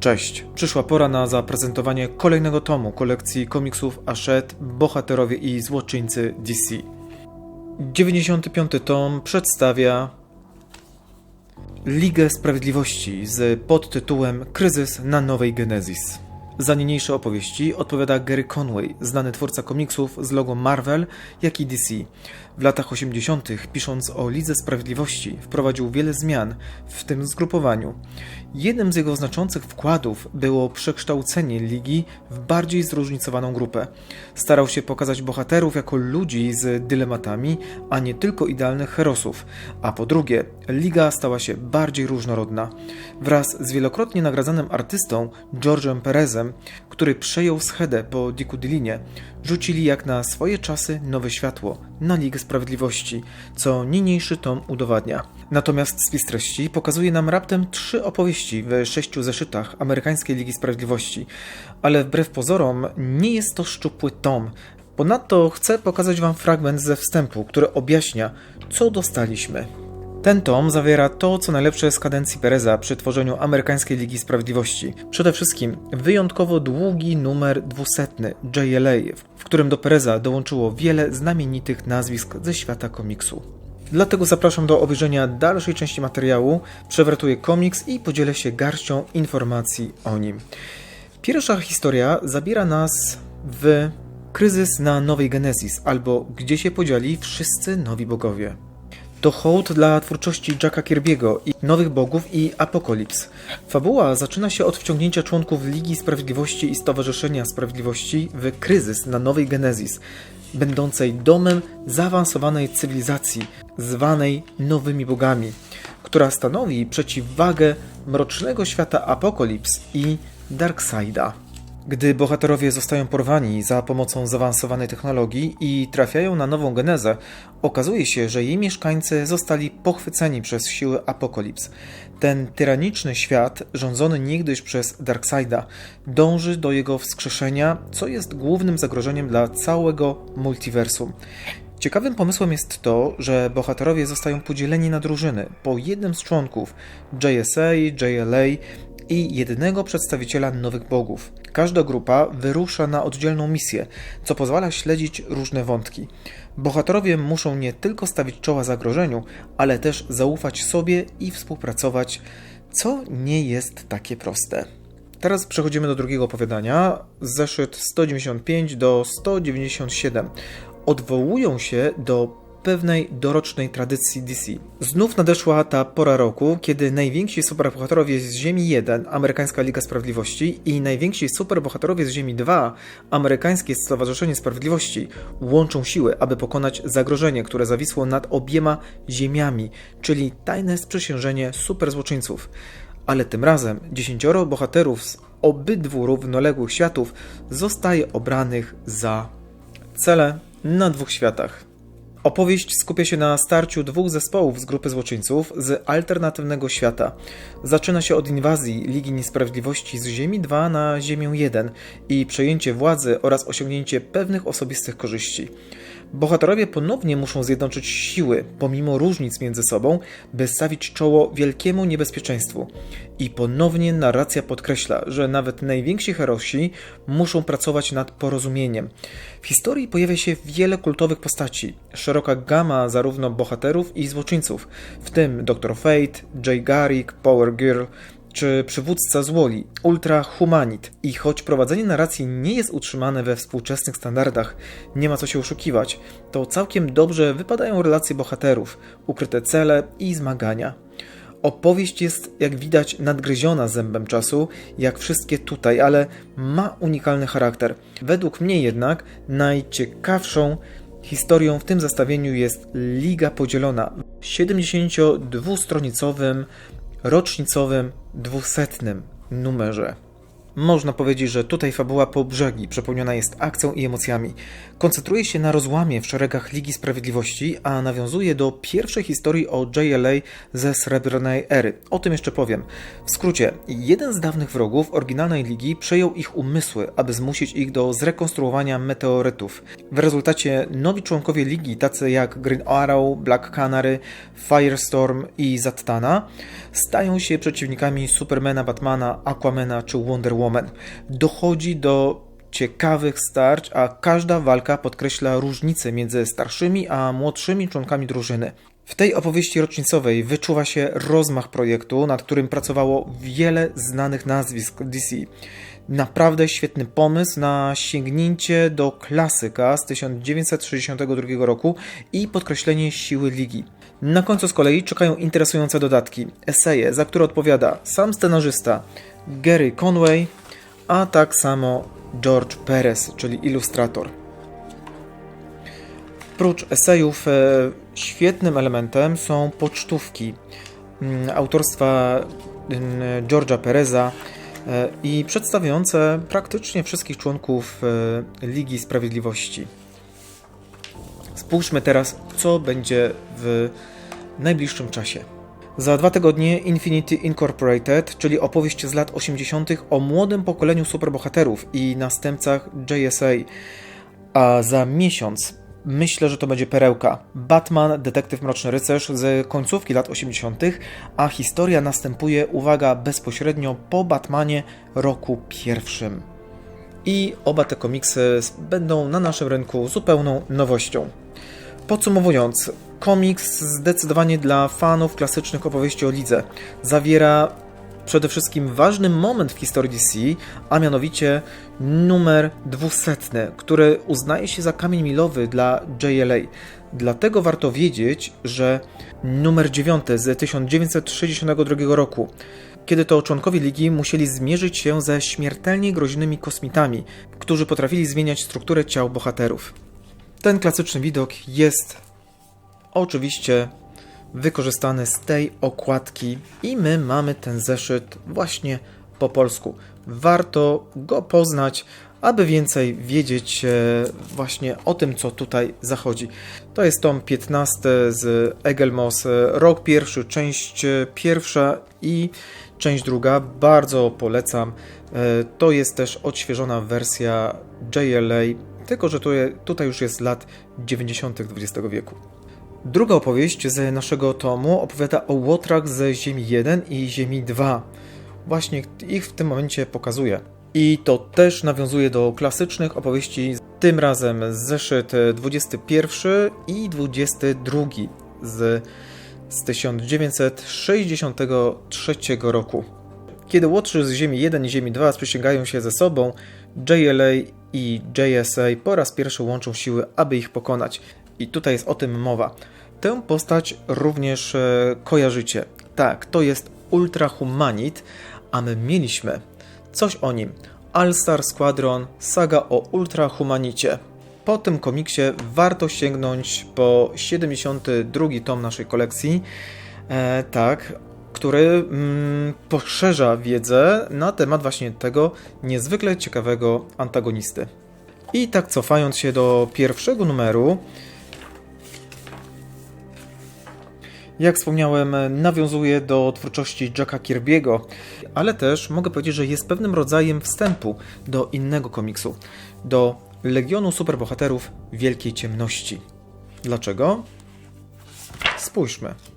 Cześć, przyszła pora na zaprezentowanie kolejnego tomu kolekcji komiksów Ashet, Bohaterowie i Złoczyńcy DC. 95 tom przedstawia Ligę Sprawiedliwości z podtytułem Kryzys na Nowej Genezis. Za niniejsze opowieści odpowiada Gary Conway, znany twórca komiksów z logo Marvel, jak i DC. W latach 80., pisząc o Lidze Sprawiedliwości, wprowadził wiele zmian w tym zgrupowaniu. Jednym z jego znaczących wkładów było przekształcenie ligi w bardziej zróżnicowaną grupę. Starał się pokazać bohaterów jako ludzi z dylematami, a nie tylko idealnych herosów. A po drugie, liga stała się bardziej różnorodna. Wraz z wielokrotnie nagradzanym artystą George'em Perezem, który przejął schedę po Dicku Dillinie, rzucili jak na swoje czasy nowe światło na Ligę Sprawiedliwości, co niniejszy tom udowadnia. Natomiast spis treści pokazuje nam raptem trzy opowieści w sześciu zeszytach amerykańskiej Ligi Sprawiedliwości, ale wbrew pozorom nie jest to szczupły tom. Ponadto chcę pokazać Wam fragment ze wstępu, który objaśnia, co dostaliśmy. Ten tom zawiera to, co najlepsze z kadencji Pereza przy tworzeniu amerykańskiej Ligi Sprawiedliwości. Przede wszystkim wyjątkowo długi numer 200 JLA, w którym do Pereza dołączyło wiele znamienitych nazwisk ze świata komiksu. Dlatego zapraszam do obejrzenia dalszej części materiału, przewratuję komiks i podzielę się garścią informacji o nim. Pierwsza historia zabiera nas w kryzys na Nowej Genesis, albo gdzie się podzieli wszyscy nowi bogowie. To hołd dla twórczości Jacka Kirby'ego Nowych Bogów i Apokalips. Fabuła zaczyna się od wciągnięcia członków Ligi Sprawiedliwości i Stowarzyszenia Sprawiedliwości w kryzys na Nowej Genezis, będącej domem zaawansowanej cywilizacji, zwanej Nowymi Bogami, która stanowi przeciwwagę mrocznego świata Apokalips i Darkseida. Gdy bohaterowie zostają porwani za pomocą zaawansowanej technologii i trafiają na nową genezę, okazuje się, że jej mieszkańcy zostali pochwyceni przez siły Apokalips. Ten tyraniczny świat, rządzony niegdyś przez Darkseida, dąży do jego wskrzeszenia, co jest głównym zagrożeniem dla całego multiversum. Ciekawym pomysłem jest to, że bohaterowie zostają podzieleni na drużyny po jednym z członków JSA, JLA i jednego przedstawiciela nowych bogów. Każda grupa wyrusza na oddzielną misję, co pozwala śledzić różne wątki. Bohaterowie muszą nie tylko stawić czoła zagrożeniu, ale też zaufać sobie i współpracować, co nie jest takie proste. Teraz przechodzimy do drugiego opowiadania, zeszyt 195 do 197. Odwołują się do pewnej dorocznej tradycji DC. Znów nadeszła ta pora roku, kiedy najwięksi superbohaterowie z Ziemi 1, Amerykańska Liga Sprawiedliwości i najwięksi superbohaterowie z Ziemi 2, Amerykańskie Stowarzyszenie Sprawiedliwości łączą siły, aby pokonać zagrożenie, które zawisło nad obiema ziemiami, czyli tajne sprzysiężenie superzłoczyńców. Ale tym razem dziesięcioro bohaterów z obydwu równoległych światów zostaje obranych za cele na dwóch światach. Opowieść skupia się na starciu dwóch zespołów z grupy złoczyńców z alternatywnego świata. Zaczyna się od inwazji Ligi Niesprawiedliwości z Ziemi 2 na Ziemię 1 i przejęcie władzy oraz osiągnięcie pewnych osobistych korzyści. Bohaterowie ponownie muszą zjednoczyć siły, pomimo różnic między sobą, by stawić czoło wielkiemu niebezpieczeństwu. I ponownie narracja podkreśla, że nawet najwięksi herosi muszą pracować nad porozumieniem. W historii pojawia się wiele kultowych postaci, szeroka gama zarówno bohaterów i złoczyńców, w tym Dr. Fate, Jay Garrick, Power Girl, czy przywódca złoli, Ultra Humanit. I choć prowadzenie narracji nie jest utrzymane we współczesnych standardach, nie ma co się oszukiwać, to całkiem dobrze wypadają relacje bohaterów, ukryte cele i zmagania. Opowieść jest, jak widać, nadgryziona zębem czasu, jak wszystkie tutaj, ale ma unikalny charakter. Według mnie jednak najciekawszą historią w tym zestawieniu jest Liga Podzielona w 72-stronicowym rocznicowym dwusetnym numerze. Można powiedzieć, że tutaj fabuła po brzegi przepełniona jest akcją i emocjami. Koncentruje się na rozłamie w szeregach Ligi Sprawiedliwości, a nawiązuje do pierwszej historii o JLA ze srebrnej ery. O tym jeszcze powiem. W skrócie, jeden z dawnych wrogów oryginalnej ligi przejął ich umysły, aby zmusić ich do zrekonstruowania meteorytów. W rezultacie nowi członkowie ligi, tacy jak Green Arrow, Black Canary, Firestorm i Zattana, stają się przeciwnikami Supermana, Batmana, Aquamana czy Wonder Woman. Dochodzi do ciekawych starć, a każda walka podkreśla różnice między starszymi a młodszymi członkami drużyny. W tej opowieści rocznicowej wyczuwa się rozmach projektu, nad którym pracowało wiele znanych nazwisk DC. Naprawdę świetny pomysł na sięgnięcie do klasyka z 1962 roku i podkreślenie siły ligi. Na końcu z kolei czekają interesujące dodatki, eseje, za które odpowiada sam scenarzysta Gary Conway, a tak samo George Perez, czyli ilustrator. Prócz esejów, e, świetnym elementem są pocztówki mm, autorstwa mm, George'a Pereza e, i przedstawiające praktycznie wszystkich członków e, Ligi Sprawiedliwości. Spójrzmy teraz, co będzie w najbliższym czasie. Za dwa tygodnie Infinity Incorporated, czyli opowieść z lat 80. o młodym pokoleniu superbohaterów i następcach JSA. A za miesiąc myślę, że to będzie perełka. Batman, detektyw Mroczny Rycerz z końcówki lat 80., a historia następuje, uwaga, bezpośrednio po Batmanie roku pierwszym. I oba te komiksy będą na naszym rynku zupełną nowością. Podsumowując, komiks zdecydowanie dla fanów klasycznych opowieści o lidze. Zawiera przede wszystkim ważny moment w historii DC, a mianowicie numer 200, który uznaje się za kamień milowy dla JLA. Dlatego warto wiedzieć, że numer 9 z 1962 roku, kiedy to członkowie ligi musieli zmierzyć się ze śmiertelnie groźnymi kosmitami, którzy potrafili zmieniać strukturę ciał bohaterów. Ten klasyczny widok jest oczywiście wykorzystany z tej okładki i my mamy ten zeszyt właśnie po polsku. Warto go poznać, aby więcej wiedzieć e, właśnie o tym, co tutaj zachodzi. To jest tom 15 z Egelmos, e, rok pierwszy, część e, pierwsza i część druga. Bardzo polecam. To jest też odświeżona wersja JLA tylko że tutaj już jest lat 90. XX wieku. Druga opowieść z naszego tomu opowiada o łotrach ze Ziemi 1 i Ziemi 2. Właśnie ich w tym momencie pokazuje. I to też nawiązuje do klasycznych opowieści, tym razem zeszyt 21 i 22 z, z 1963 roku. Kiedy łotrzy z Ziemi 1 i Ziemi 2 sprzysięgają się ze sobą, JLA i JSA po raz pierwszy łączą siły, aby ich pokonać. I tutaj jest o tym mowa. Tę postać również e, kojarzycie. Tak, to jest Ultra Humanit, a my mieliśmy coś o nim. All-Star Squadron, saga o Ultra Humanicie. Po tym komiksie warto sięgnąć po 72 tom naszej kolekcji. E, tak, który mm, poszerza wiedzę na temat właśnie tego niezwykle ciekawego antagonisty. I tak cofając się do pierwszego numeru, jak wspomniałem, nawiązuje do twórczości Jacka Kirby'ego, ale też mogę powiedzieć, że jest pewnym rodzajem wstępu do innego komiksu, do Legionu Superbohaterów Wielkiej Ciemności. Dlaczego? Spójrzmy.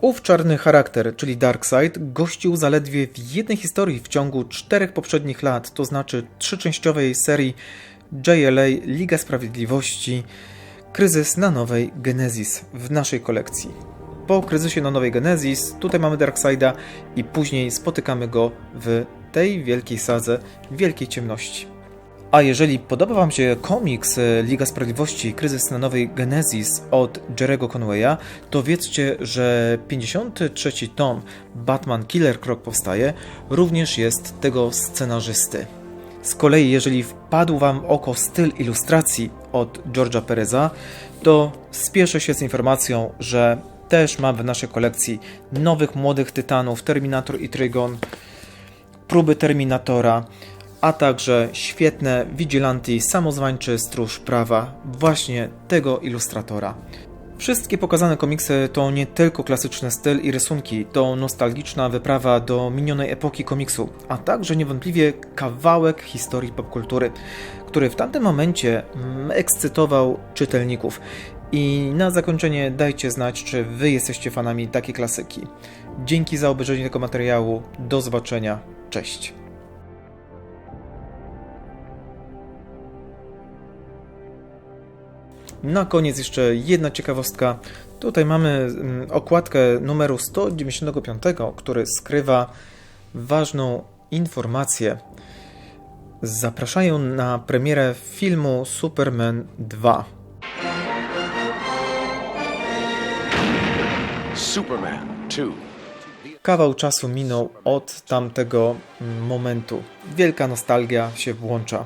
Ów czarny charakter, czyli Darkseid, gościł zaledwie w jednej historii w ciągu czterech poprzednich lat, to znaczy trzyczęściowej serii JLA Liga Sprawiedliwości Kryzys na nowej Genesis w naszej kolekcji. Po kryzysie na nowej Genesis tutaj mamy Darkseida i później spotykamy go w tej wielkiej sadze, wielkiej ciemności. A jeżeli podoba Wam się komiks e, Liga Sprawiedliwości Kryzys na Nowej Genesis od Jerego Conwaya, to wiedzcie, że 53 tom Batman Killer Croc powstaje również jest tego scenarzysty. Z kolei, jeżeli wpadł Wam oko styl ilustracji od George'a Pereza, to spieszę się z informacją, że też mam w naszej kolekcji nowych młodych tytanów Terminator i Trygon, próby Terminatora, a także świetne Vigilanti samozwańczy stróż prawa właśnie tego ilustratora. Wszystkie pokazane komiksy to nie tylko klasyczny styl i rysunki, to nostalgiczna wyprawa do minionej epoki komiksu, a także niewątpliwie kawałek historii popkultury, który w tamtym momencie ekscytował czytelników. I na zakończenie dajcie znać, czy wy jesteście fanami takiej klasyki. Dzięki za obejrzenie tego materiału. Do zobaczenia. Cześć. Na koniec jeszcze jedna ciekawostka. Tutaj mamy mm, okładkę numeru 195, który skrywa ważną informację. Zapraszają na premierę filmu Superman 2. Superman 2. Kawał czasu minął od tamtego mm, momentu. Wielka nostalgia się włącza.